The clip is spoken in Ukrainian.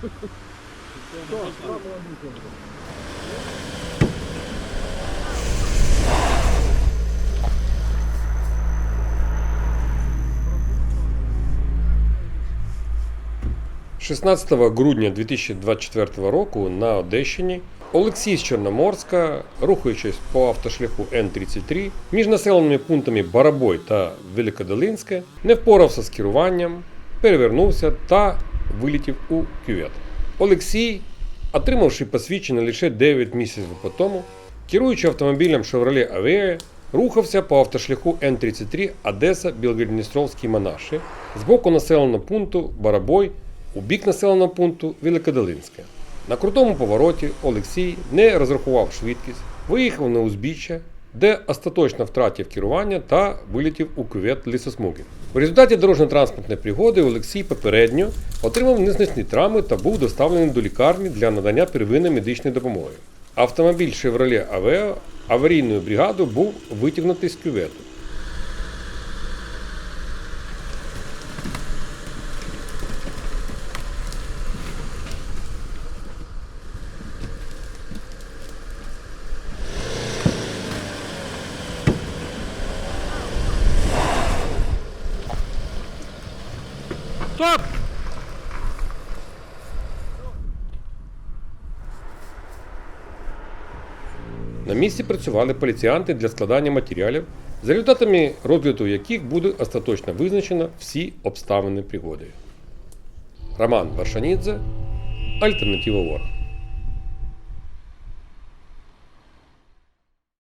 – 16 грудня 2024 року на Одещині Олексій з Чорноморська, рухаючись по автошляху Н-33 між населеними пунктами Барабой та Великодолинське, не впорався з керуванням, перевернувся та вилетів у кювет. Олексій, отримавши посвідчення лише 9 місяців по тому, керуючи автомобілем Chevrolet Aveo, рухався по автошляху Н-33 Одеса Білгородністровський Монаші з боку населеного пункту Барабой у бік населеного пункту Великодолинське. На крутому повороті Олексій не розрахував швидкість, виїхав на узбіччя, де остаточно втратив керування та вилітів у кювет лісосмуги. В результаті дорожньо-транспортної пригоди Олексій попередньо отримав незначні травми та був доставлений до лікарні для надання первинної медичної допомоги. Автомобіль Chevrolet Aveo аварійною бригадою був витягнутий з кювету. Стоп! На місці працювали поліціянти для складання матеріалів, за результатами розгляду яких буде остаточно визначено всі обставини пригоди. Роман Варшанідзе, Альтернатива Ворг.